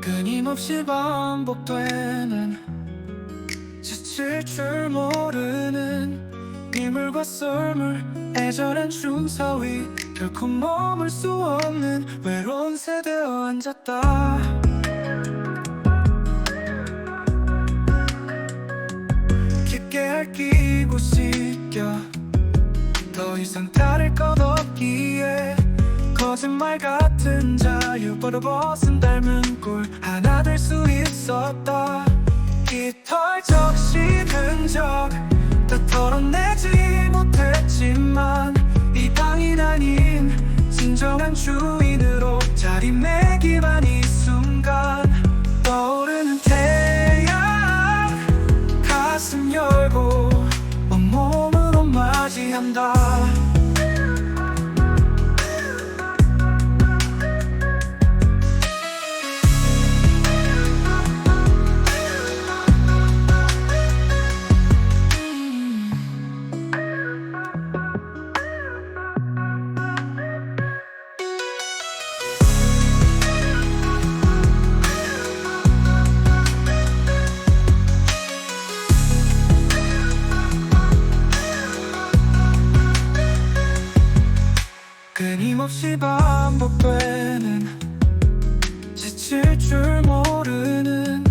끊임없이 반복되는 지칠 줄 모르는 이물과 썰물 애절한 중서위 결코 머물 수 없는 외로운 세대어 앉았다. 깊게 핥히고 씻겨 더 이상 다 벌어벗은 닮은 꼴 하나 될 수 있었다. 깃털 적시 흔적 다 털어내지 못했지만 이 방이 아닌 진정한 주 끊임없이 반복되는 지칠 줄 모르는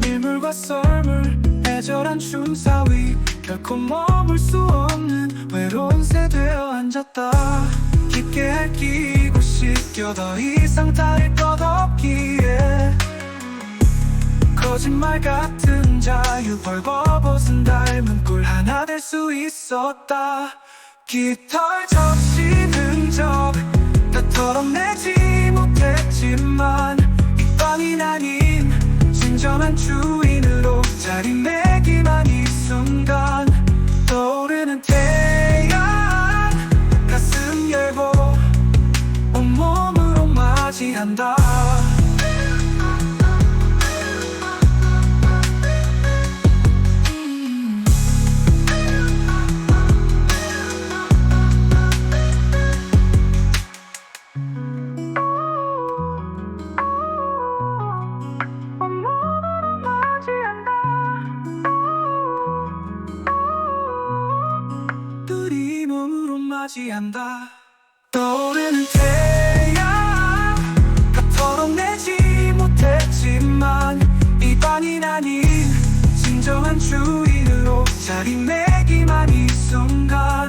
밀물과 썰물 애절한 춤 사위 결코 머물 수 없는 외로운 새되어 앉았다. 깊게 핥히고 씻겨 더 이상 다를 것 없기에. 거짓말 같은 자유 벌거벗은 닮은 꼴 하나 될 수 있었다. 깃털 접시 흔 진정한 주인으로 자리매기만 이 순간 떠오르는 태양 가슴 열고 온몸으로 맞이한다 맞이한다. 떠오르는 태양 다 털어내지 못했지만 이 방이 아닌 진정한 주인으로 자리매기만 이 순간